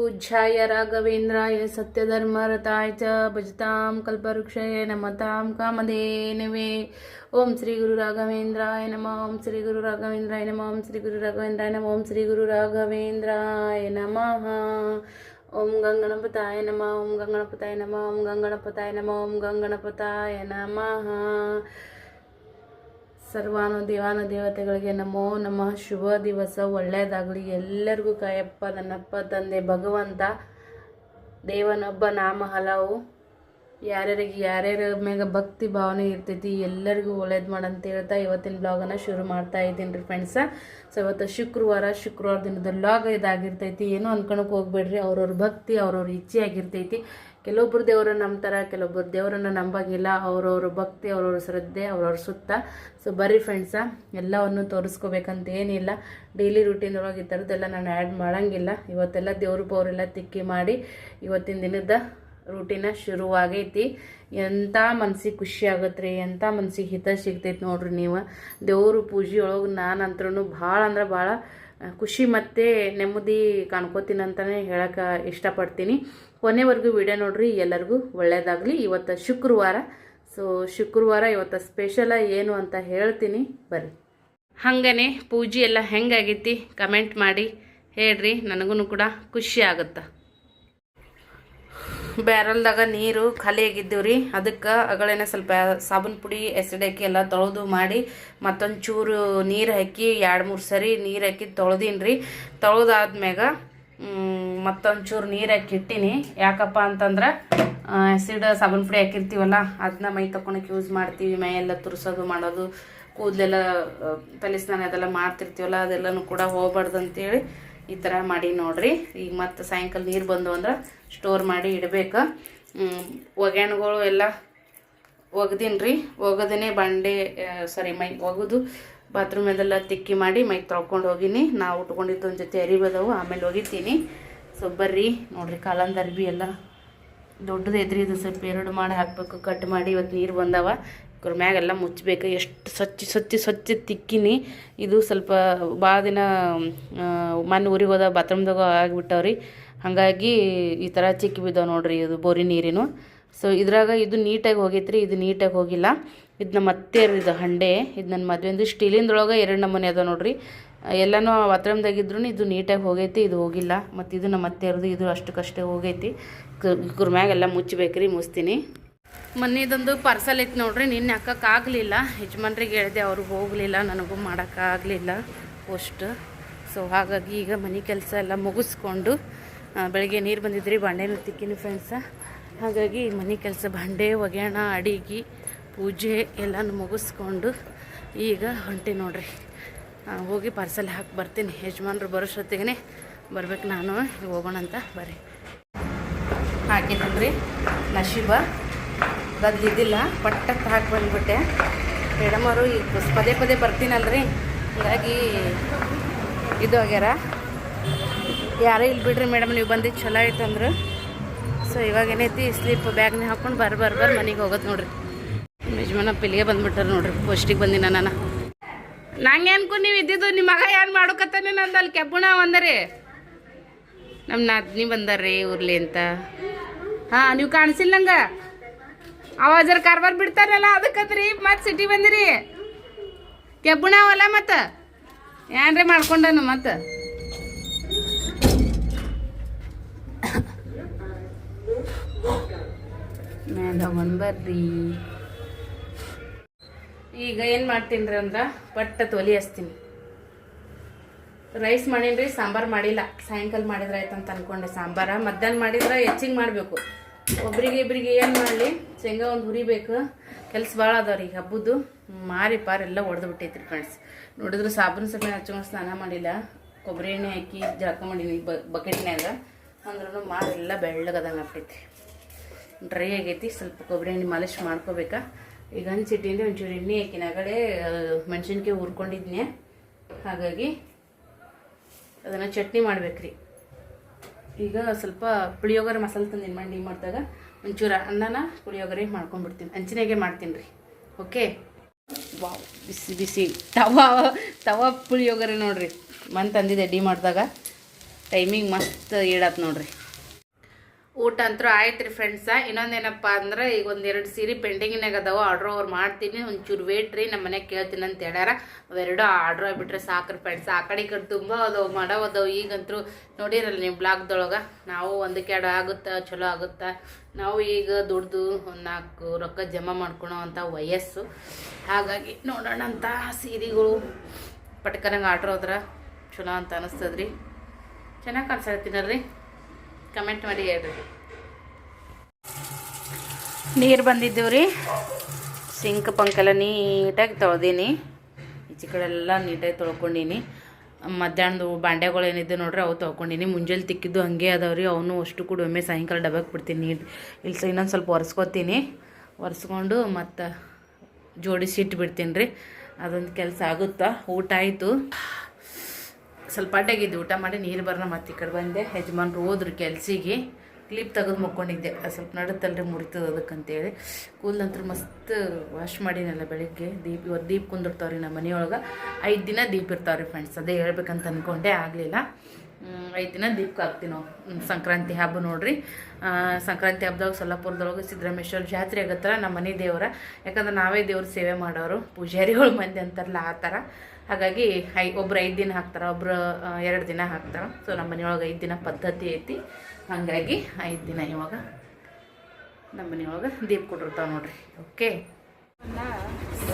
पूज्याय राघवेन्द्राय सत्यधर्मरताय च भजतां कल्पवृक्षाय नमतां कामधेनवे ॐ श्रीगुरु राघवेन्द्राय नमः ॐ श्रीगुरु राघवेन्द्राय नमः ॐ श्रीगुरु राघवेन्द्राय नमः ॐ श्रीगुरु राघवेन्द्राय नमः ॐ गङ्गणपताय नमः ॐ गङ्गणपताय नमः ॐ गङ्गणपताय नमः ॐ गङ्गणपताय नमः ಸರ್ವಾನು ದೇವಾನು ದೇವತೆಗಳಿಗೆ ನಮೋ ನಮಃ. ಶುಭ ದಿವಸ, ಒಳ್ಳೆಯದಾಗಲಿ. ಎಲ್ಲರಿಗೂ ಕಾಯಪ್ಪ, ನನ್ನಪ್ಪ, ತಂದೆ, ಭಗವಂತ, ದೇವನೊಬ್ಬ ನಾಮ ಹಲವು. ಯಾರ್ಯಾರಿಗೆ ಯಾರ್ಯಾರ ಮ್ಯಾಗ ಭಕ್ತಿ ಭಾವನೆ ಇರ್ತೈತಿ, ಎಲ್ಲರಿಗೂ ಒಳ್ಳೇದು ಮಾಡಂತ ಹೇಳ್ತಾ ಇವತ್ತಿನ ಬ್ಲಾಗನ್ನು ಶುರು ಮಾಡ್ತಾ ಇದ್ದೀನಿ ರೀ ಫ್ರೆಂಡ್ಸ ಸೊ ಇವತ್ತು ಶುಕ್ರವಾರ ಶುಕ್ರವಾರ ದಿನದ ಬ್ಲಾಗ್ ಇದಾಗಿರ್ತೈತಿ. ಏನೂ ಅನ್ಕೊಳಕ್ಕೆ ಹೋಗ್ಬೇಡ್ರಿ. ಅವ್ರವ್ರ ಭಕ್ತಿ, ಅವ್ರವ್ರ ಇಚ್ಛೆ ಆಗಿರ್ತೈತಿ. ಕೆಲವೊಬ್ರು ದೇವರನ್ನ ನಂಬ್ತಾರ, ಕೆಲವೊಬ್ರು ದೇವರನ್ನ ನಂಬಂಗಿಲ್ಲ. ಅವ್ರವ್ರ ಭಕ್ತಿ, ಅವ್ರವ್ರ ಶ್ರದ್ಧೆ, ಅವ್ರವ್ರ ಸುತ್ತ. ಸೊ ಬರ್ರಿ ಫ್ರೆಂಡ್ಸ ಎಲ್ಲವನ್ನು ತೋರಿಸ್ಕೋಬೇಕಂತ ಏನಿಲ್ಲ. ಡೈಲಿ ರುಟೀನ್ ಒಳಗೆ ಈ ಥರದ್ದೆಲ್ಲ ನಾನು ಆ್ಯಡ್ ಮಾಡೋಂಗಿಲ್ಲ. ಇವತ್ತೆಲ್ಲ ದೇವ್ರ ಪೌರೆಲ್ಲ ತಿಕ್ಕಿ ಮಾಡಿ ಇವತ್ತಿನ ದಿನದ ರೂಟೀನ ಶುರುವಾಗೈತಿ. ಎಂಥ ಮನ್ಸಿಗೆ ಖುಷಿ ಆಗುತ್ತೆ ರೀ ಎಂಥ ಮನ್ಸಿಗೆ ಹಿತ ಸಿಗ್ತೈತಿ ನೋಡ್ರಿ ನೀವು. ದೇವ್ರ ಪೂಜೆ ಒಳಗೆ ನಾನು ಅಂತ್ರೂ ಭಾಳ ಅಂದ್ರೆ ಭಾಳ ಖುಷಿ ಮತ್ತು ನೆಮ್ಮದಿ ಕಾಣ್ಕೋತೀನಿ ಅಂತಲೇ ಹೇಳೋಕೆ ಇಷ್ಟಪಡ್ತೀನಿ. ಕೊನೆವರೆಗೂ ವಿಡಿಯೋ ನೋಡ್ರಿ, ಎಲ್ಲರಿಗೂ ಒಳ್ಳೆಯದಾಗಲಿ ಇವತ್ತು ಶುಕ್ರವಾರ. ಸೊ ಶುಕ್ರವಾರ ಇವತ್ತು ಸ್ಪೆಷಲ ಏನು ಅಂತ ಹೇಳ್ತೀನಿ. ಬರ್ರಿ. ಹಾಗೇ ಪೂಜೆ ಎಲ್ಲ ಹೆಂಗಾಗೈತಿ ಕಮೆಂಟ್ ಮಾಡಿ ಹೇಳ್ರಿ ನನಗೂ ಕೂಡ ಖುಷಿ ಆಗುತ್ತೆ. ಬ್ಯಾರಲ್ದಾಗ ನೀರು ಖಾಲಿ ರೀ, ಅದಕ್ಕೆ ಅಗಳೇನೆ ಸ್ವಲ್ಪ ಸಾಬೂನು ಪುಡಿ ಎಸಡಿ ಹಾಕಿ ಎಲ್ಲ ತೊಳೆದು ಮಾಡಿ, ಮತ್ತೊಂದು ಚೂರು ನೀರು ಹಾಕಿ ಎರಡು ಮೂರು ಸರಿ ನೀರು ಹಾಕಿ ತೊಳೆದೀನಿ ರೀ ತೊಳೆದಾದ್ಮ್ಯಾಗ ಮತ್ತೊಂದು ಚೂರು ನೀರು ಹಾಕಿ ಇಟ್ಟೀನಿ ಯಾಕಪ್ಪ ಅಂತಂದ್ರೆ ಆ್ಯಸಿಡ್ ಸಾಬೂನು ಪುಡಿ ಹಾಕಿರ್ತೀವಲ್ಲ ಅದನ್ನ ಮೈ ತಕೊಳಕ್ಕೆ ಯೂಸ್ ಮಾಡ್ತೀವಿ. ಮೈ ಎಲ್ಲ ತುರ್ಸೋದು ಮಾಡೋದು, ಕೂದಲೆಲ್ಲ ತಲೆ ಸ್ನಾನ ಅದೆಲ್ಲ ಮಾಡ್ತಿರ್ತೀವಲ್ಲ, ಅದೆಲ್ಲನೂ ಕೂಡ ಹೋಗ್ಬಾರ್ದು ಅಂತೇಳಿ ಈ ಥರ ಮಾಡಿ ನೋಡ್ರಿ. ಈಗ ಮತ್ತೆ ಸಾಯಂಕಾಲ ನೀರು ಬಂದು ಅಂದ್ರೆ ಸ್ಟೋರ್ ಮಾಡಿ ಇಡಬೇಕು. ಒಗ್ಯಾಣಗಳು ಎಲ್ಲ ಒಗ್ದೀನಿ ರೀ ಒಗದೇ ಬಂಡೆ ಸಾರಿ ಮೈ ಒಗೆದು ಬಾತ್ರೂಮದೆಲ್ಲ ತಿಕ್ಕಿ ಮಾಡಿ ಮೈ ತೊಳ್ಕೊಂಡು ಹೋಗಿನಿ. ನಾವು ಉಟ್ಕೊಂಡಿದ್ದು ಒಂದು ಜೊತೆ ಅರಿಬದವು ಆಮೇಲೆ ಹೋಗಿರ್ತೀನಿ ಸೊ ಬರ್ರಿ. ನೋಡ್ರಿ ಕಾಲಂದ ಅರ್ಬಿ ಎಲ್ಲ ದೊಡ್ಡದು ಎದ್ರಿ ಇದು. ಸ್ವಲ್ಪ ಎರಡು ಮಾಡಿ ಹಾಕಬೇಕು, ಕಟ್ ಮಾಡಿ ಇವತ್ತು ನೀರು ಬಂದವ. ಇವ್ರ ಮ್ಯಾಗೆಲ್ಲ ಮುಚ್ಚಬೇಕು ಎಷ್ಟು ಸ್ವಚ್ಛ ಸ್ವಚ್ಛ ಸ್ವಚ್ಛ ತಿಕ್ಕಿನಿ. ಇದು ಸ್ವಲ್ಪ ಭಾಳ ದಿನ ಮನೆ ಊರಿಗೆ ಹೋದ, ಬಾತ್ರೂಮ್ದಾಗ ಆಗಿಬಿಟ್ಟವ್ರಿ. ಹಾಗಾಗಿ ಈ ಥರ ಚಿಕ್ಕಿ ಬಿದ್ದಾವೆ ನೋಡ್ರಿ ಇದು ಬೋರಿ ನೀರಿನೂ. ಸೊ ಇದ್ರಾಗ ಇದು ನೀಟಾಗಿ ಹೋಗೈತ್ರಿ. ಇದು ನೀಟಾಗಿ ಹೋಗಿಲ್ಲ. ಇದನ್ನ ಮತ್ತೆ ಇದು ಹಂಡೆ, ಇದು ನನ್ನ ಮದುವೆಂದು ಸ್ಟೀಲಿಂದೊಳಗೆ ಎರಡು ನಮೂನೆ ಅದ ನೋಡ್ರಿ. ಎಲ್ಲನೂ ಬಾತ್ರೂಮ್ದಾಗಿದ್ರು ಇದು ನೀಟಾಗಿ ಹೋಗೈತಿ, ಇದು ಹೋಗಿಲ್ಲ. ಮತ್ತು ಇದು ನಮ್ಮ ಅತ್ತೆಯರ್ದು ಇದು ಅಷ್ಟಕ್ಕಷ್ಟೇ ಹೋಗೈತಿ. ಕುರ್ಮ್ಯಾಗೆಲ್ಲ ಮುಚ್ಚಬೇಕ್ರಿ ಮುಚ್ತೀನಿ ಮೊನ್ನೆದೊಂದು ಪಾರ್ಸಲ್ ಇತ್ತು ನೋಡ್ರಿ, ನಿನ್ನೆ ಹಾಕೋಕ್ಕಾಗಲಿಲ್ಲ ಯಜಮಾನ್ರಿಗೆ ಹೇಳಿದೆ ಅವ್ರಿಗೆ ಹೋಗಲಿಲ್ಲ, ನನಗೂ ಮಾಡೋಕ್ಕಾಗಲಿಲ್ಲ ಪೋಸ್ಟ್. ಸೊ, ಹಾಗಾಗಿ ಈಗ ಮನೆ ಕೆಲಸ ಎಲ್ಲ ಮುಗಿಸ್ಕೊಂಡು ಬೆಳಗ್ಗೆ ನೀರು ಬಂದಿದ್ರಿ, ಬಾಂಡೆನೂ ತಿಕ್ಕಿನಿ ಫ್ರೆಂಡ್ಸ ಹಾಗಾಗಿ ಮನೆ ಕೆಲಸ, ಬಂಡೆ, ಒಗ್ಯಾಣ, ಅಡಿಗೆ ಪೂಜೆ ಎಲ್ಲನೂ ಮುಗಿಸ್ಕೊಂಡು ಈಗ ಹೊಂಟೆ ನೋಡ್ರಿ. ಹೋಗಿ ಪಾರ್ಸಲ್ ಹಾಕಿ ಬರ್ತೀನಿ. ಯಜಮಾನ್ರು ಬರೋಷ್ಟೊತ್ತಿಗೆ ಬರ್ಬೇಕು ನಾನು. ಹೋಗೋಣ ಅಂತ ಬರ್ರಿ. ಹಾಕಿದ್ರಿ ನಶೀಬ ಬದ್ದಿದ್ದಿಲ್ಲ ಪಟ್ಟಕ್ಕೆ ಹಾಕಿ ಬಂದ್ಬಿಟ್ಟೆ. ಮೇಡಮವರು ಈಗ ಪದೇ ಪದೇ ಬರ್ತೀನಲ್ರಿ. ಹೀಗಾಗಿ ಇದು ಆಗ್ಯಾರ. ಯಾರೇ ಇಲ್ಲಿ ಬಿಡ್ರಿ ಮೇಡಮ್, ನೀವು ಬಂದಿದ್ದು ಚಲೋ ಆಯ್ತು ಅಂದ್ರೆ ಸೊ ಇವಾಗ ಏನೈತಿ ಸ್ಲೀಪ್ ಬ್ಯಾಗ್ನೇ ಹಾಕ್ಕೊಂಡು ಬರ್ ಬರ್ ಬರ್ ಮನೆಗೆ ಹೋಗೋದು ನೋಡ್ರಿ. ಯಜಮಾನ ಪಿಲಿಗೆ ಬಂದ್ಬಿಟ್ಟಾರ ನೋಡ್ರಿ, ಪೋಸ್ಟಿಗೆ ಬಂದಿನ ನಾನು. ನಂಗೆ ನೀವ್ ನೀವು ಇದ್ದಿದ್ದು ನಿಮ್ಮ ಮಗ ಏನು ಮಾಡೋಕತ್ತಾನೆ ನಂದು ಅಲ್ಲಿ ಕೆಬ್ಬುಣ ಒಂದರಿ. ನಮ್ಮ ನಾದ್ನಿ ಬಂದಾರ್ರಿ ಊರ್ಲಿ ಅಂತ. ಹಾಂ, ನೀವು ಕಾಣಿಸಿಲ್ಲ ನಂಗೆ? ಅವಾಜರ್ ಕಾರ್ಬಾರ್ ಬಿಡ್ತಾರಲ್ಲ ಅದಕ್ಕಂದ್ರಿ ಮತ್ತೆ ಸಿಟಿ ಬಂದಿರಿ. ಕೆಬ್ಬುಣ ಅವಲ್ಲ ಮತ್ತು. ಏನ್ರಿ ಮಾಡ್ಕೊಂಡನು ಮತ್ತು? ಮೇಲೆ ಬರ್ರಿ ಈಗ ಏನು ಮಾಡ್ತೀನಿ ರೀ ಅಂದ್ರೆ ಪಟ್ಟ ತೊಲಿ ಹಚ್ತೀನಿ. ರೈಸ್ ಮಾಡೀನಿ ಸಾಂಬಾರು ಮಾಡಿಲ್ಲ. ಸಾಯಂಕಾಲ ಮಾಡಿದ್ರೆ ಆಯ್ತು ಅಂತ ಅನ್ಕೊಂಡೆ ಸಾಂಬಾರ. ಮಧ್ಯಾಹ್ನ ಮಾಡಿದ್ರೆ ಹೆಚ್ಚಿಗೆ ಮಾಡಬೇಕು. ಒಬ್ರಿಗೆ ಇಬ್ರಿಗೆ ಏನು ಮಾಡಲಿ, ಶೇಂಗಾ ಒಂದು ಹುರಿಬೇಕು. ಕೆಲಸ ಭಾಳ ಅದಾವ್ರಿ ಈಗ ಹಬ್ಬದ್ದು ಮಾರಿ ಪಾರಿ ಎಲ್ಲ ಒಡೆದು ಬಿಟ್ಟೈತ್ರಿ ಫ್ರೆಂಡ್ಸ್. ನೋಡಿದ್ರೆ ಸಾಬೂನು ಸಮಯ ಹಚ್ಕೊಂಡು ಸ್ನಾನ ಮಾಡಿಲ್ಲ. ಕೊಬ್ಬರಿ ಎಣ್ಣೆ ಹಾಕಿ ಜಳಕ ಮಾಡೀನಿ ಬಕೆಟ್ನ್ಯಾಗ. ಅಂದ್ರೂ ಮಾರಿ ಎಲ್ಲ ಬೆಳ್ಳಗದಂಗೆ ಆಗ್ತೈತಿ ಡ್ರೈ ಆಗೈತಿ. ಸ್ವಲ್ಪ ಕೊಬ್ಬರಿ ಎಣ್ಣೆ ಮಾಲಿಶ್ ಮಾಡ್ಕೋಬೇಕಾ. ಈಗ ಹಂಚಿಟ್ಟಿಂದ ಒಂಚೂರು ಎಣ್ಣೆ ಹಾಕಿನ ಕಡೆ ಮೆಣಸಿನ್ಕಾಯಿ ಹುರ್ಕೊಂಡಿದ್ನೆ ಹಾಗಾಗಿ ಅದನ್ನು ಚಟ್ನಿ ಮಾಡ್ಬೇಕ್ರಿ. ಈಗ ಸ್ವಲ್ಪ ಪುಳಿಯೋಗರೆ ಮಸಾಲೆ ತಂದು ಏನು ಮಾಡಿ ಮಾಡಿದಾಗ, ಒಂಚೂರು ಅನ್ನನ ಪುಳಿಯೋಗರೆ ಮಾಡ್ಕೊಂಡ್ಬಿಡ್ತೀನಿ ಅಂಚಿನಾಗೆ ಮಾಡ್ತೀನಿ ರೀ ಓಕೆ? ವಾವ್, ಬಿಸಿ ಬಿಸಿ. ತವಾ ತವಾ ಪುಳಿಯೋಗರೆ ನೋಡ್ರಿ. ಮನ್ ತಂದಿದ್ದೆ ಡಿ ಮಾಡಿದಾಗ. ಟೈಮಿಂಗ್ ಮಸ್ತ್ ಇಡತ್ತೆ ನೋಡ್ರಿ. ಊಟ ಅಂತೂ ಆಯ್ತು ರೀ ಫ್ರೆಂಡ್ಸ ಇನ್ನೊಂದೇನಪ್ಪ ಅಂದ್ರೆ ಈಗ ಒಂದೆರಡು ಸೀರೆ ಪೆಂಡಿಂಗ್ನಾಗ ಅದಾವ. ಆರ್ಡ್ರ್ ಅವ್ರು ಮಾಡ್ತೀನಿ. ಒಂಚೂರು ವೇಟ್ ರೀ. ನಮ್ಮ ಮನೆಗೆ ಕೇಳ್ತೀನಿ ಅಂತ ಹೇಳ್ಯಾರ. ಅವೆರಡು ಆರ್ಡ್ರ್ ಆಗ್ಬಿಟ್ರೆ ಸಾಕ್ರಿ ಫ್ರೆಂಡ್ಸ್ ಆ ಕಡೆ ಈ ಕಡೆ ತುಂಬ ಅದಾವು ಮಾಡವು ಅದಾವು. ಈಗಂತೂ ನೋಡಿರಲ್ಲ ನೀವು ಬ್ಲಾಗ್ದೊಳಗೆ? ನಾವು ಒಂದಕ್ಕೆ ಎರಡು ಆಗುತ್ತಾ, ಚಲೋ ಆಗುತ್ತಾ? ನಾವು ಈಗ ದುಡ್ದು ಒಂದು ನಾಲ್ಕು ರೊಕ್ಕ ಜಮಾ ಮಾಡ್ಕೊಳೋ ಅಂತ ವಯಸ್ಸು. ಹಾಗಾಗಿ ನೋಡೋಣ ಅಂತ ಸೀರೆಗಳು. ಪಟ್ಕನಂಗೆ ಆರ್ಡ್ರ್ ಹೋದ್ರೆ ಚಲೋ ಅಂತ ಅನಿಸ್ತದ್ರಿ. ಚೆನ್ನಾಗಿ ಕಾಣಿಸ್ತೀನಲ್ರಿ ಕಮೆಂಟ್ ಮಾಡಿ ಹೇಳ್ರಿ. ನೀರು ಬಂದಿದ್ದೀವಿ ರೀ. ಸಿಂಕ್ ಪಂಕೆಲ್ಲ ನೀಟಾಗಿ ತೊಳ್ದೀನಿ. ಈಚೆ ಕಡೆ ಎಲ್ಲ ನೀಟಾಗಿ ತೊಳ್ಕೊಂಡೀನಿ. ಮಧ್ಯಾಹ್ನದ ಬಾಂಡೆಗಳು ಏನಿದೆ ನೋಡ್ರಿ, ಅವು ತೊಳ್ಕೊಂಡೀನಿ. ಮುಂಜಾನೆ ತಿಕ್ಕಿದ್ದು ಹಂಗೆ ಅದಾವ ರೀ. ಅವನು ಅಷ್ಟು ಕೂಡ ಒಮ್ಮೆ ಸಾಯಂಕಾಲ ಡಬ್ಬಕ್ಕೆ ಬಿಡ್ತೀನಿ. ಇಲ್ಲಿ ಸಹ ಇನ್ನೊಂದು ಸ್ವಲ್ಪ ಒರೆಸ್ಕೊತೀನಿ. ಒರೆಸ್ಕೊಂಡು ಮತ್ತು ಜೋಡಿಸಿ ಇಟ್ಟು ಬಿಡ್ತೀನಿ ರೀ. ಅದೊಂದು ಕೆಲಸ ಆಗುತ್ತಾ? ಊಟ ಆಯಿತು. ಸ್ವಲ್ಪ ಅಡ್ಡಾಗಿದ್ದು, ಊಟ ಮಾಡಿ ನೀರು ಬರೋಣ ಮತ್ತೆ ಈ ಕಡೆ ಬಂದೆ. ಯಜಮಾನ್ರು ಹೋದ್ರು ಕೆಲ್ಸಿಗೆ. ಕ್ಲಿಪ್ ತೆಗೆದು ಮುಕ್ಕೊಂಡಿದ್ದೆ. ಸ್ವಲ್ಪ ನಡುತ್ತಲ್ರಿ ಮುರಿತದ ಅದಕ್ಕಂತೇಳಿ. ನಂತರ ಮಸ್ತ್ ವಾಶ್ ಮಾಡಿನಲ್ಲ ಬೆಳಿಗ್ಗೆ. ದೀಪ ಇವತ್ತು ದೀಪ ಕುಂದಿರ್ತಾವ್ರಿ ನಮ್ಮ ಮನೆಯೊಳಗೆ. ಐದು ದಿನ ದೀಪ ಇರ್ತಾವ್ರಿ ಫ್ರೆಂಡ್ಸ್ ಅದೇ ಹೇಳ್ಬೇಕಂತ ಅಂದ್ಕೊಂಡೆ ಆಗಲಿಲ್ಲ. ಐದು ದಿನ ದೀಪಕ್ಕೆ ಹಾಕ್ತೀವಿ ನಾವು. ಸಂಕ್ರಾಂತಿ ಹಬ್ಬ ನೋಡ್ರಿ. ಸಂಕ್ರಾಂತಿ ಹಬ್ಬದಾಗ ಸೊಲ್ಲಾಪುರದೊಳಗೆ ಸಿದ್ದರಾಮೇಶ್ವರ ಜಾತ್ರೆ ಆಗತ್ತಲ್ಲ ನಮ್ಮ ಮನೆ ದೇವರ. ಯಾಕಂದ್ರೆ ನಾವೇ ದೇವ್ರ ಸೇವೆ ಮಾಡೋರು. ಪೂಜಾರಿಗಳು ಮಂದಿ ಅಂತಾರಲ್ಲ ಆ ಥರ ಹಾಗಾಗಿ ಐ ಒಬ್ರು ಐದು ದಿನ ಹಾಕ್ತಾರೆ, ಒಬ್ರು ಎರಡು ದಿನ ಹಾಕ್ತಾರೆ. ಸೊ ನಮ್ಮ ಮನೆಯೊಳಗೆ ಐದು ದಿನ ಪದ್ಧತಿ ಐತಿ. ಹಾಗಾಗಿ ಐದು ದಿನ ಇವಾಗ ನಮ್ಮ ಮನೆಯೊಳಗೆ ದೀಪ ಕೊಟ್ಟಿರ್ತಾವೆ ನೋಡ್ರಿ. ಓಕೆ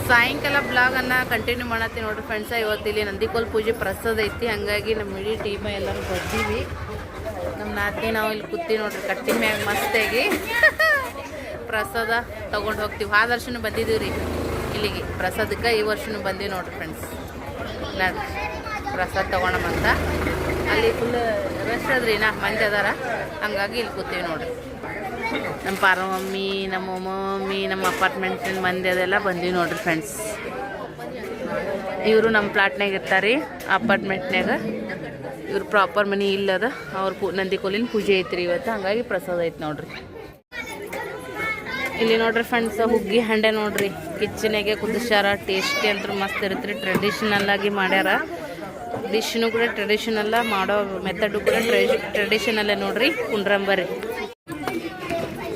ಸಾಯಂಕಾಲ ಬ್ಲಾಗನ್ನು ಕಂಟಿನ್ಯೂ ಮಾಡತ್ತೀನಿ ನೋಡ್ರಿ ಫ್ರೆಂಡ್ಸ ಇವತ್ತು ಇಲ್ಲಿ ನಂದಿಕೋಲ್ ಪೂಜೆ ಪ್ರಸಾದ ಐತಿ. ಹಾಗಾಗಿ ನಮ್ಮ ಇಡೀ ಟೀಮ ಎಲ್ಲರೂ ಬರ್ತೀವಿ. ನಮ್ಮ ನಾದ್ನಿ ನಾವು ಇಲ್ಲಿ ಕೂತೀವಿ ನೋಡ್ರಿ. ಕಟ್ಟಿ ಮ್ಯಾಗ ಮಸ್ತಾಗಿ ಪ್ರಸಾದ ತಗೊಂಡು ಹೋಗ್ತೀವಿ. ಆ ವರ್ಷನೂ ಬಂದಿದ್ದೀವಿ ರೀ ಇಲ್ಲಿಗೆ. ಪ್ರಸಾದಕ್ಕೆ ಈ ವರ್ಷನೂ ಬಂದೀವಿ ನೋಡ್ರಿ ಫ್ರೆಂಡ್ಸ್ ನಾನು ಪ್ರಸಾದ ತೊಗೊಳಮಂತ ಅಲ್ಲಿ ಫುಲ್ ರಶ್ ಅದ್ರಿ ನಾ ಮಂದಿ ಅದಾರ. ಹಂಗಾಗಿ ಇಲ್ಲಿ ಕೂತೀವಿ ನೋಡ್ರಿ. ನಮ್ಮ ಪಾರ ಮಮ್ಮಿ ನಮ್ಮ ಮಮ್ಮಿ ನಮ್ಮ ಅಪಾರ್ಟ್ಮೆಂಟಿನ ಮಂದಿ ಅದೆಲ್ಲ ಬಂದೀವಿ ನೋಡ್ರಿ ಫ್ರೆಂಡ್ಸ್ ಇವರು ನಮ್ಮ ಪ್ಲಾಟ್ನಾಗ ಇರ್ತಾರೆ ಅಪಾರ್ಟ್ಮೆಂಟ್ನಾಗ ಇವ್ರು ಪ್ರಾಪರ್ ಮನೆ ಇಲ್ಲದ, ಅವ್ರ ಪೂ ನಂದಿ ಕೋಲಿನ ಪೂಜೆ ಐತ್ರಿ ಇವತ್ತು. ಹಂಗಾಗಿ ಪ್ರಸಾದ ಐತೆ ನೋಡ್ರಿ. ಇಲ್ಲಿ ನೋಡ್ರಿ ಫ್ರೆಂಡ್ಸ್ ಹುಗ್ಗಿ ಹಂಡೆ ನೋಡ್ರಿ. ಕಿಚನಿಗೆ ಕುದಿಸ್ಯಾರ ಟೇಸ್ಟಿ ಅಂತ ಮಸ್ತ್ ಇರುತ್ತೆ ಟ್ರೆಡಿಷನಲ್ ಆಗಿ ಮಾಡ್ಯಾರ. ಡಿಶ್ನು ಕೂಡ ಟ್ರೆಡಿಷನಲ್ಲ ಮಾಡೋ ಮೆಥಡು ಕೂಡ ಟ್ರೆಡಿಷನಲ್ಲೇ ನೋಡ್ರಿ. ಕುಂಡ್ರಂಬರಿ.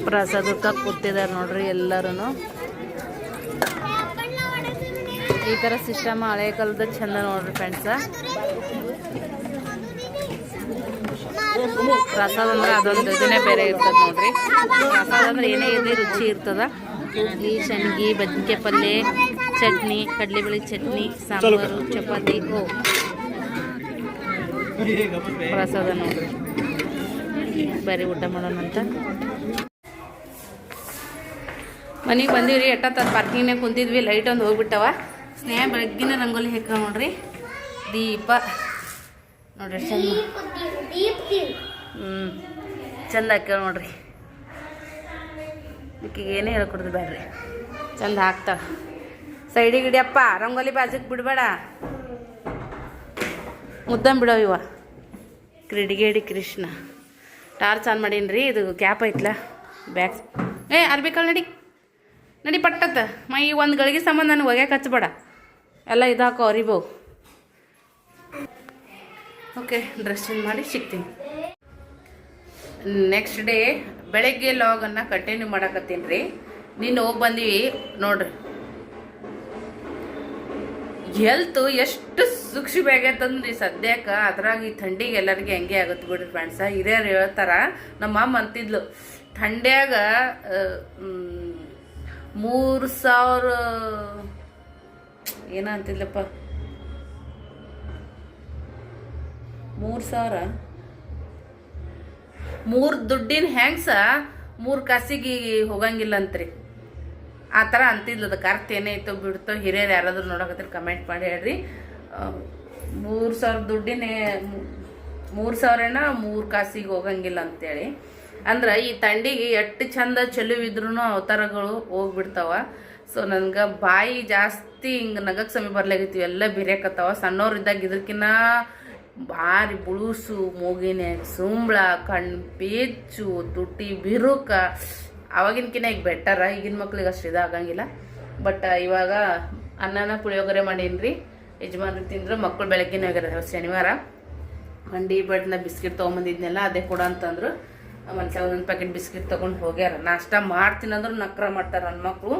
ಪ್ರಸಾದಕ್ಕೆ ಕೂತಿದ್ದಾರೆ ನೋಡ್ರಿ ಎಲ್ಲರೂ ಈ ಥರ ಸಿಸ್ಟಮ್ ಹಳೆ ಕಾಲದ ಚಂದ ನೋಡ್ರಿ ಫ್ರೆಂಡ್ಸ ಪ್ರಸಾದ ಅಂದ್ರೆ ಅದೊಂದು ಇದನ್ನೇ ಬೇರೆ ಇರ್ತದೆ ನೋಡ್ರಿ. ಪ್ರಸಾದ ಅಂದ್ರೆ ಏನೇ ಇದೆ ರುಚಿ ಇರ್ತದ. ಈ ಶನಗಿ ಬದ್ನಿಕಾಯಿ ಪಲ್ಯ ಚಟ್ನಿ ಕಡಲೆಬೇಳೆ ಚಟ್ನಿ ಸಾಂಬಾರು ಚಪಾತಿ. ಓ. ಪ್ರಸಾದ ನೋಡ್ರಿ. ಬರೀ ಊಟ ಮಾಡೋಣ ಅಂತ. ಮನೆಗೆ ಬಂದೀವ್ರಿ ಎಟ್ಟತ್ತ ಪಾರ್ಕಿಂಗ್ನಾಗ ಕುಂತಿದ್ವಿ ಲೈಟ್ ಒಂದು ಹೋಗ್ಬಿಟ್ಟವ. ಸ್ನೇಹ ಬೆಳಗ್ಗಿನ ರಂಗೋಲಿ ಹಾಕ ನೋಡ್ರಿ. ದೀಪ. ನೋಡ್ರಿ, ಚಂದ. ಹ್ಞೂ ಚಂದ ನೋಡ್ರಿ. ಇದಕ್ಕೆ ಏನೇ ಹೇಳ್ಕೊಡ್ದು ಬೇಡ್ರಿ ಚಂದ ಹಾಕ್ತಾವ ಸೈಡಿಗೆ ಇಡಿಯಪ್ಪ ರಂಗೋಲಿ ಬಾಜುಕ್ ಬಿಡಬೇಡ. ಮುದ್ದಂ ಬಿಡೋ ಇವ. ಕ್ರಿಡಿಗೇಡಿ ಕೃಷ್ಣ. ಟಾರ್ಚ್ ಆನ್ ಮಾಡೀನಿ ಇದು ಕ್ಯಾಪ್ ಐತ್ಲ. ಬ್ಯಾಗ್ ಏ, ಅರ್ಬೇಕಲ್ ನಡಿ. ನಡಿ ಪಟ್ಟತ್ತ. ಮೈ ಒಂದು ಗಳಿಗೆ ಸಂಬಂಧ ನನಗೆ ಒಗ್ಯಾಕೆ ಕಚ್ಬೇಡ ಎಲ್ಲ ಇದು ಹಾಕೋ ಅರಿಬೋ. ಓಕೆ ಡ್ರೆಸ್ ಚೇಂಜ್ ಮಾಡಿ ಸಿಗ್ತೀನಿ. ನೆಕ್ಸ್ಟ್ ಡೇ ಬೆಳಗ್ಗೆ ಲಾಗನ್ನು ಕಂಟಿನ್ಯೂ ಮಾಡಕತ್ತೀನಿ ರೀ. ನೀನು ಹೋಗಿ ಬಂದೀವಿ ನೋಡ್ರಿ. ಹೆಲ್ತ್ ಎಷ್ಟು ಸೂಕ್ಷ್ಮ ಆಗೈತಂದ್ರಿ ಸದ್ಯಕ್ಕೆ. ಅದ್ರಾಗ ಈ ಥಂಡಿಗೆ ಎಲ್ಲರಿಗೆ ಹೆಂಗೆ ಆಗುತ್ತೆ ಬಿಡ್ರಿ ಫ್ರೆಂಡ್ಸ ಹಿರಿಯರು ಹೇಳ್ತಾರ, ನಮ್ಮ ಅಮ್ಮ ಅಂತಿದ್ಲು, ಥಂಡ್ಯಾಗ ಮೂರು ಸಾವಿರ, ಏನೋ ಮೂರು ಸಾವಿರ? ಮೂರು ದುಡ್ಡಿನ ಹೆಂಗ್ಸ? ಮೂರು ಕಾಸಿಗೆ ಹೋಗಂಗಿಲ್ಲ ಅಂತ್ರಿ ಆ ಥರ ಅಂತಿದ್ಲು ಅದಕ್ಕೆ ಅರ್ಥ ಏನೈತೋ ಬಿಡ್ತೋ ಹಿರಿಯರು ಯಾರಾದರೂ ನೋಡಕತ್ತೀರಿ ಕಮೆಂಟ್ ಮಾಡಿ ಹೇಳ್ರಿ. ಮೂರು ಸಾವಿರ ದುಡ್ಡಿನ ಮೂರು ಸಾವಿರನ ಮೂರು ಕಾಸಿಗೆ ಹೋಗಂಗಿಲ್ಲ ಅಂತೇಳಿ ಅಂದ್ರೆ ಈ ತಂಡಿಗೆ ಎಷ್ಟು ಚಂದ ಚೆಲುವಿದ್ರೂ ಅವತಾರಗಳು ಹೋಗ್ಬಿಡ್ತಾವ. ಸೊ ನನಗೆ ಬಾಯಿ ಜಾಸ್ತಿ ಹಿಂಗೆ ನಗಕ್ಕೆ ಸಮಯ ಬರ್ಲಾಗಿತ್ತು ಎಲ್ಲ ಬಿರಿಯಾಕತ್ತಾವ. ಸಣ್ಣವ್ರಿದ್ದಾಗ ಇದಕ್ಕಿನ್ನ ಭಾರಿ ಬುಳುಸು, ಮೂಗಿನ ಸುಂಬಳ ಕಣ್ಣು ಪೇಚು ತುಟಿ ಬಿರುಕ. ಅವಾಗಿನಕಿನ್ನ ಈಗ ಬೆಟರ ಈಗಿನ ಮಕ್ಳಿಗೆ ಅಷ್ಟು ಇದಾಗಂಗಿಲ್ಲ ಬಟ್ ಇವಾಗ ಅನ್ನನ ಪುಳಿಯೋಗರೆ ಮಾಡೀನಿ ಯಜಮಾನ್ರು ತಿಂದರು ಮಕ್ಕಳು ಬೆಳಗ್ಗೆನೇ ಹೋಗ್ಯಾರ ಶನಿವಾರ. ಹಂಡಿ ಬಟ್ನ ಬಿಸ್ಕಿಟ್ ತೊಗೊಂಬಂದಿದ್ನೆಲ್ಲ, ಅದೇ ಕೊಡ ಅಂತಂದ್ರು. ಮತ್ತೆ ಒಂದೊಂದು ಪ್ಯಾಕೆಟ್ ಬಿಸ್ಕಿಟ್ ತೊಗೊಂಡು ಹೋಗ್ಯಾರ. ನಾಷ್ಟ ಮಾಡ್ತೀನಿ ಅಂದ್ರೆ ನಕ್ರ ಮಾಡ್ತಾರೆ ನನ್ನ ಮಕ್ಕಳು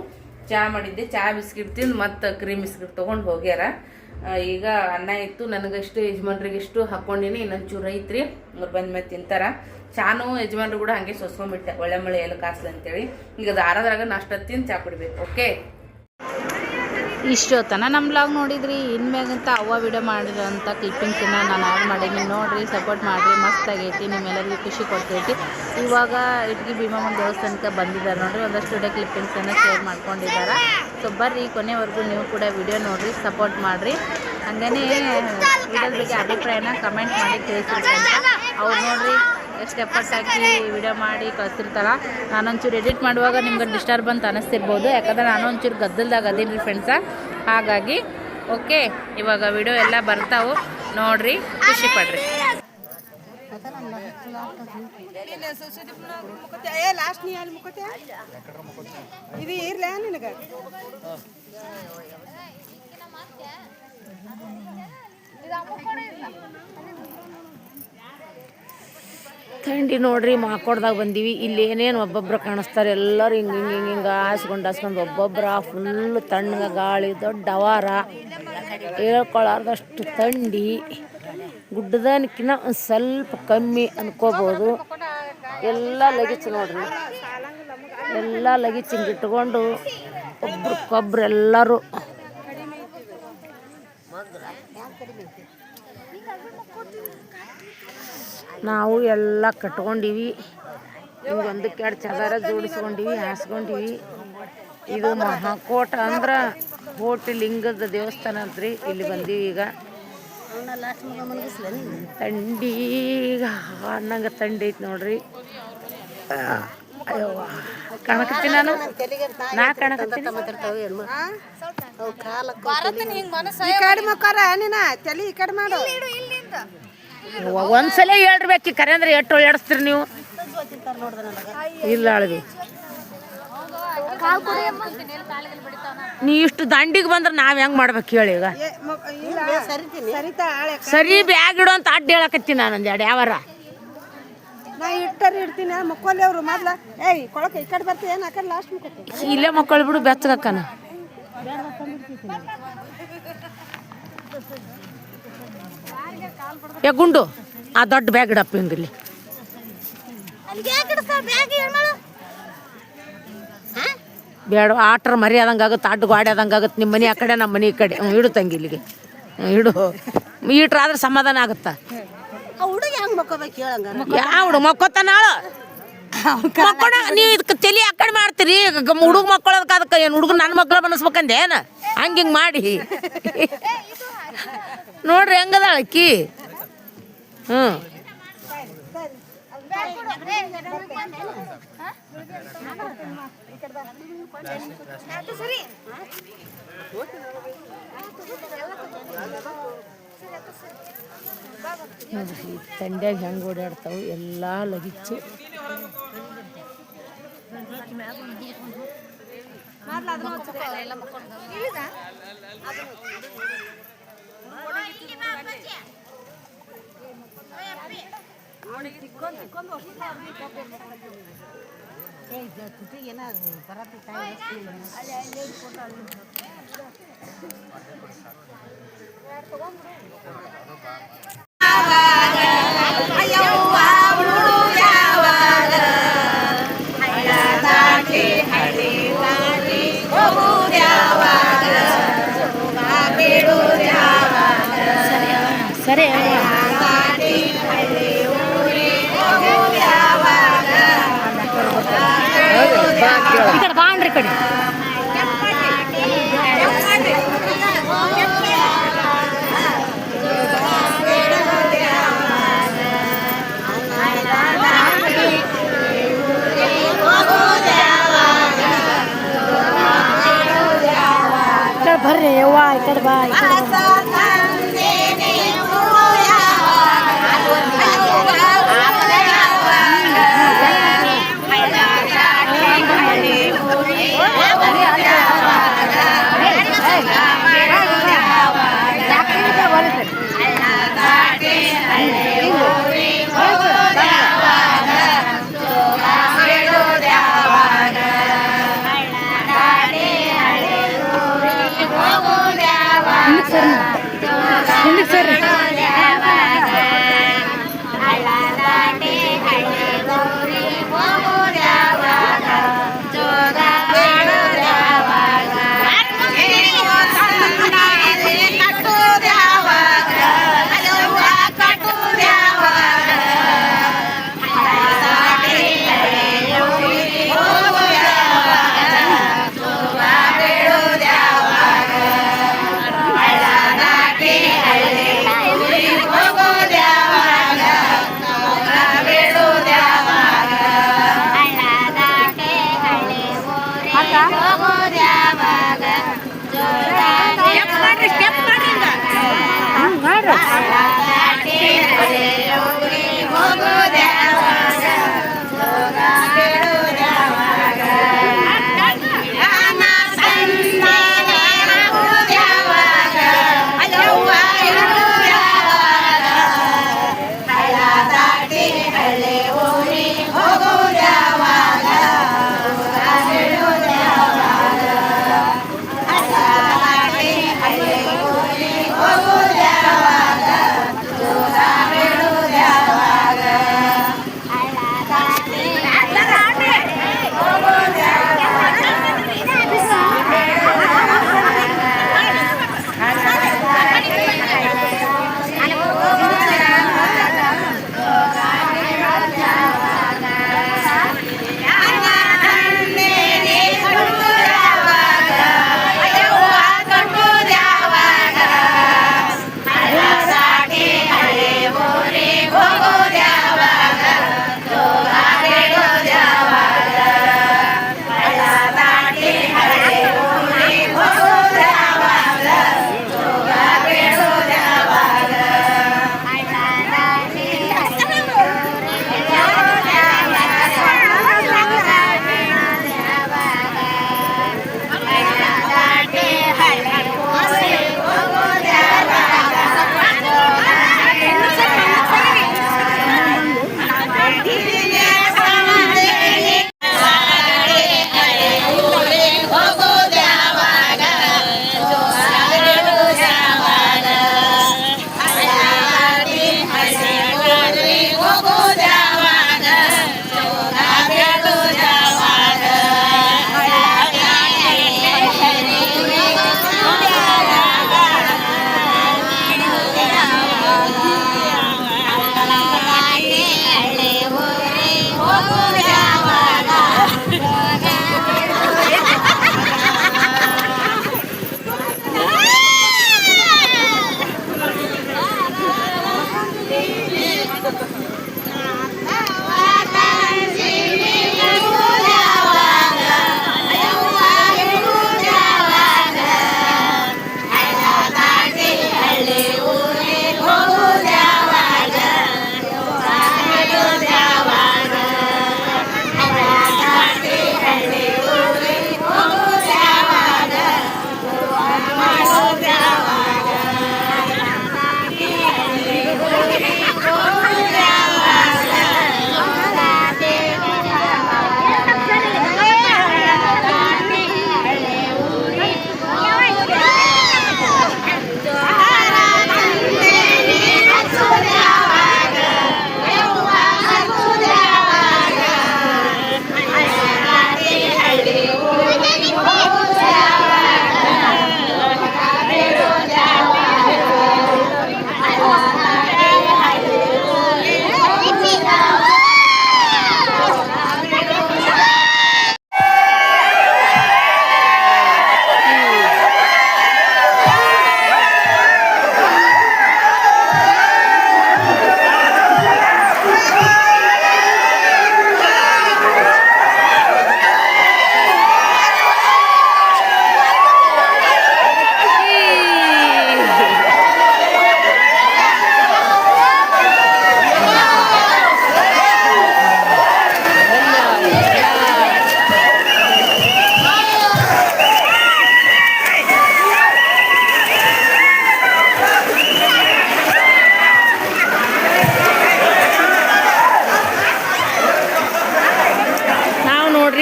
ಚಹಾ ಮಾಡಿದ್ದೆ ಚಹಾ ಬಿಸ್ಕಿಟ್ ತಿಂದು ಮತ್ತು ಕ್ರೀಮ್ ಬಿಸ್ಕಿಟ್ ತೊಗೊಂಡು ಹೋಗ್ಯಾರ. ಈಗ ಅನ್ನ ಇತ್ತು. ನನಗಷ್ಟು ಯಜಮಾನ್ರಿಗೆ ಇಷ್ಟು ಹಾಕ್ಕೊಂಡಿನಿ. ಇನ್ನೊಂದು ಚೂರು ಐತ್ರಿ ಅವ್ರು ಬಂದ ಮೇಲೆ ತಿಂತಾರ. ಚಾನು ಯಜಮಾನ್ರು ಕೂಡ ಹಂಗೆ ಸೊಸ್ಕೊಂಡ್ಬಿಟ್ಟೆ. ಒಳ್ಳೆ ಮಳೆ ಎಲ್ಲ ಕಾಸ್ಲಿ ಅಂತೇಳಿ. ಈಗ ದಾರದ್ರಾಗ ನಾಷ್ಟ ತಿಂದು ಚಾ ಕುಡಿಬೇಕು. ಓಕೆ ಇಷ್ಟೊತ್ತನ ನಮ್ಮ ಬ್ಲಾಗ್ ನೋಡಿದ್ರಿ? ಇನ್ಮ್ಯಾಗಂತ ಅವ್ವ ವಿಡಿಯೋ ಮಾಡಿರೋಂಥ ಕ್ಲಿಪ್ಪಿಂಗ್ಸನ್ನ ನಾನು ಆ್ಯಡ್ ಮಾಡೀನಿ. ನೋಡಿರಿ ಸಪೋರ್ಟ್ ಮಾಡಿರಿ. ಮಸ್ತ್ ಆಗೈತಿ. ನಿಮ್ಮೆಲ್ಲರಿಗೂ ಖುಷಿ ಕೊಡ್ತೈತಿ. ಇವಾಗ ಇಟ್ಗಿ ಭೀಮಮ್ಮನ ದೇವಸ್ಥಾನಕ್ಕೆ ಬಂದಿದ್ದಾರೆ ನೋಡಿರಿ. ಒಂದಷ್ಟು ವಿಡಿಯೋ ಕ್ಲಿಪ್ಪಿಂಗ್ಸನ್ನು ಶೇರ್ ಮಾಡ್ಕೊಂಡಿದ್ದಾರೆ. ಸೊ ಬರ್ರಿ. ಕೊನೆವರೆಗೂ ನೀವು ಕೂಡ ವಿಡಿಯೋ ನೋಡಿರಿ ಸಪೋರ್ಟ್ ಮಾಡಿರಿ. ಹಾಗೇ ವಿಡಿಯೋದ ಬಗ್ಗೆ ಅಭಿಪ್ರಾಯನ ಕಮೆಂಟ್ ಮಾಡಿ ತಿಳಿಸಿರ್ತಾರೆ ಅವ್ರು ನೋಡ್ರಿ ಎಷ್ಟು ಎಫರ್ಟ್ ಹಾಕಿ ವಿಡಿಯೋ ಮಾಡಿ ಕಳಿಸಿರ್ತಾರ. ನಾನೊಂಚೂರು ಎಡಿಟ್ ಮಾಡುವಾಗ ನಿಮ್ಗೆ ಡಿಸ್ಟರ್ಬ್ ಅಂತ ಅನಿಸ್ತಿರ್ಬೋದು. ಯಾಕಂದ್ರೆ ನಾನು ಒಂಚೂರು ಗದ್ದಲ್ದಾಗ ಅದೀನಿ ರೀ ಫ್ರೆಂಡ್ಸ ಹಾಗಾಗಿ ಓಕೆ ಇವಾಗ ವಿಡಿಯೋ ಎಲ್ಲ ಬರ್ತಾವು. ನೋಡ್ರಿ ಖುಷಿ ಪಡ್ರಿ. ಇದು ಇರ್ಲ ನಿನಗ? ಥಂಡಿ ನೋಡ್ರಿ, ಮಾಕೋಡ್ದಾಗ ಬಂದೀವಿ. ಇಲ್ಲಿ ಏನೇನು ಒಬ್ಬೊಬ್ರು ಕಾಣಿಸ್ತಾರೆ, ಎಲ್ಲರೂ ಹಿಂಗೆ ಹಿಂಗೆ ಹಿಂಗೆ ಹಿಂಗೆ ಹಾಸ್ಕೊಂಡು ಹಾಸ್ಕೊಂಡು ಒಬ್ಬೊಬ್ರ ಫುಲ್ ತಣ್ಣಗೆ ಗಾಳಿ, ದೊಡ್ಡ ಅವಾರ. ಹೇಳ್ಕೊಳ್ಳಾರ್ದಷ್ಟು ಥಂಡಿ. ಗುಡ್ಡದನ್ಕಿನ್ನ ಒಂದು ಸ್ವಲ್ಪ ಕಮ್ಮಿ ಅನ್ಕೋಬೋದು. ಎಲ್ಲ ಲಗೇಜ್ ನೋಡ್ರಿ. ಎಲ್ಲ ಲಗೇಜ್ ಹಿಂಗೆ ಇಟ್ಕೊಂಡು ಒಬ್ರಿಗೊಬ್ರು ಎಲ್ಲರೂ ನಾವು ಎಲ್ಲ ಕಟ್ಕೊಂಡಿವಿ. ಹಿಂಗೆ ಒಂದಕ್ಕೆ ಎರಡು ಚದಾರ ಜೋಡಿಸ್ಕೊಂಡಿವಿ ಹಾಸ್ಕೊಂಡಿವಿ. ಇದು ಮಹಾಕೋಟ ಅಂದ್ರೆ ಕೋಟಿ ಲಿಂಗದ ದೇವಸ್ಥಾನ ಅಂತ್ರಿ ಇಲ್ಲಿ ಬಂದೀವಿ ಈಗ. ತಂಡಿ ಅನ್ನಂಗ ತಂಡಿ ಐತೆ ನೋಡ್ರಿ. ಅಯ್ಯೋ ಕಾಣಕತ್ತೀನಿ ನಾನು? ನಾ ಕಾಣಕತ್ತೀನಿ? ಈ ಕಡೆ ಮುಖಾರ ನೀನ? ತಲಿ ಈ ಕಡೆ ಮಾಡು. ಅವ್ವ, ಒಂದ್ಸಲ ಹೇಳ್ಬೇಕಿ ಕರೆ ಅಂದ್ರೆ ಎಷ್ಟು ಓಡಾಡಿಸ್ತೀರಿ ನೀವು? ಇಲ್ಲ ಅಳವಿ ನೀ ಇಷ್ಟು ದಂಡಿಗೆ ಬಂದ್ರೆ ನಾವ್ ಹೆಂಗ್ ಮಾಡ್ಬೇಕು ಹೇಳಿ ಈಗ? ಸರಿ ಬ್ಯಾಗ್ ಇಡು ಅಂತ ಅಡ್ಡ ಹೇಳಕತ್ತೀನಿ ನಾನು ಎರಡು ಯಾವಾರ. ನಾ ಇಟ್ಟರ್ ಇಡ್ತೀನಿ ಮುಕ್ಕೋಲಿ ಅವ್ರು ಮೊದ್ಲ. ಏಯ್ ಕೊಳಕ ಈ ಕಡೆ ಬರ್ತೀಯ ಏನ್ ಆ ಕಡೆ ಲಾಸ್ಟ್ ಮುಖತೆ ಇಲ್ಲೇ ಮಕ್ಕಳು ಬಿಡು ಬೆಚ್ಚಗಕ್ಕನ ಏ ಗುಂಡು ಆ ದೊಡ್ಡ ಬ್ಯಾಗ್ ಇಡಪ್ಪ ಹಿಂಗಿಲ್ಲಿ ಬೇಡ ಆಟ್ರ ಮರಿ ಆದಂಗೆ ಆಗುತ್ತೆ ಅಡ್ಡ ಗಾಡಿ ಆದಂಗೆ ಆಗುತ್ತೆ ನಿಮ್ಮ ಮನೆ ಆ ಕಡೆ ನಮ್ಮ ಮನೆ ಈ ಕಡೆ. ಹ್ಞೂ ಇಡು ತಂಗಿ ಇಲ್ಲಿಗೆ. ಇಡು. ಈಟ್ರ ಆದ್ರೆ ಸಮಾಧಾನ ಆಗುತ್ತಾ. ಹುಡುಗ ಯಾವ ಮಕ್ಕೋತಾನಾಳು ಮಕ್ಕೋಣ ನೀವು ಇದಕ್ಕೆ ತಲೆ ಆ ಕಡೆ ಮಾಡ್ತೀರಿ? ಹುಡುಗ ಮಕ್ಕಳದಕ್ಕೆ ಅದಕ್ಕೆ ಏನು? ಹುಡುಗ ನನ್ನ ಮಕ್ಕಳು ಬನಸ್ಬೇಕಂದೆ ಏನು? ಹಂಗೆ ಹಿಂಗೆ ಮಾಡಿ. ನೋಡ್ರಿ ಹೆಂಗದ ಅಕ್ಕಿ? ಹ್ಞೂ ನೋಡ್ರಿ ತಂಡ್ಯಾಗ ಹೆಂಗೆ ಓಡಾಡ್ತಾವು ಎಲ್ಲ ಲಗಿಚ್ಚು. ಸರಿ ಈ ಕಡೆ ಬಾಂಡ್ರಿ ಈ ಕಡೆ ಈ ಕಡೆ ಬರ್ರಿ ಯವ್ವ ಈ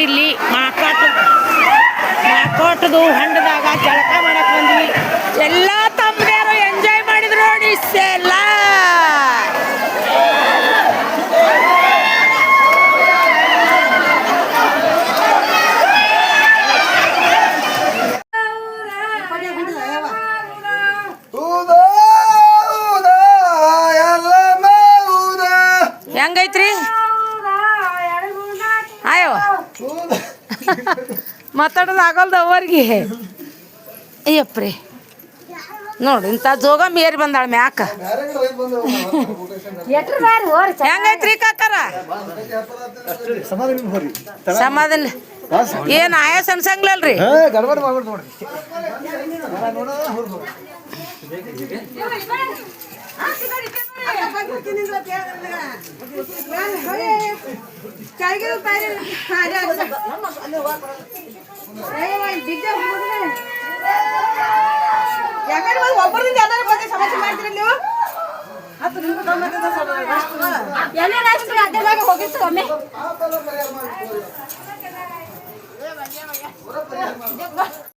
ಇಲ್ಲಿ ಮಾಕಾಟ ಮಾಕಾಟದು ಹೊಂಡದಾಗ ಜಳಕ ಮಾಡಕ್ ಬಂದ್ವಿ ಎಲ್ಲ ತಮ್ಮದೇರು ಎಂಜಾಯ್ ಮಾಡಿದ್ರು ನೋಡಿ ಎಲ್ಲ ಊದಾ, ಊದಾ, ಎಲ್ಲಮ್ಮ ಊದಾ. ಹೆಂಗೈತ್ರಿ ಆಯವ ಊದಾ. ಮಾತಾಡೋದು ಆಗಲ್ದು ಅವ್ರಿಗೆ ಅಯ್ಯಪ್ರಿ. ನೋಡು ಇಂಥ ಜೋಗ ಮೇರಿ ಬಂದಾಳ ಮ್ಯಾಕ. ಬ್ಯಾರೆ ಕಡೆ ಹೋಗಿ ಬಂದೆವು ನಾವು. ಹೆಂಗೈತ್ರಿ ಕಾಕಾರ? ಸಮಾಧಾನ. ಬರ್ರಿ. ಸಮಾಧಾನ ಏನ್ ಆಯಾಸ ಅನ್ಸಂಗ್ಲಲ್ರಿ? ಏ, ಗಡ್ಬಡ್ ಮಾಡ್ಬಿಡ್ತು ನೋಡ್ರಿ. ನಾನು ನೋಡೋದ ಹೊರ್ಗ್ ಹೋಗ್ರಿ. ಯಾಕಂದ್ರೆ ಒಬ್ಬರಿಂದ ಎಲ್ಲರೂ ಬಂದು ಸಮಸ್ಯೆ ಮಾಡ್ತೀರಿ ನೀವು ಹೋಗಿತ್ತು ಒಮ್ಮೆ ಆ ಕಲರ್ ಪರಿಹಾರ ಮಾಡಿ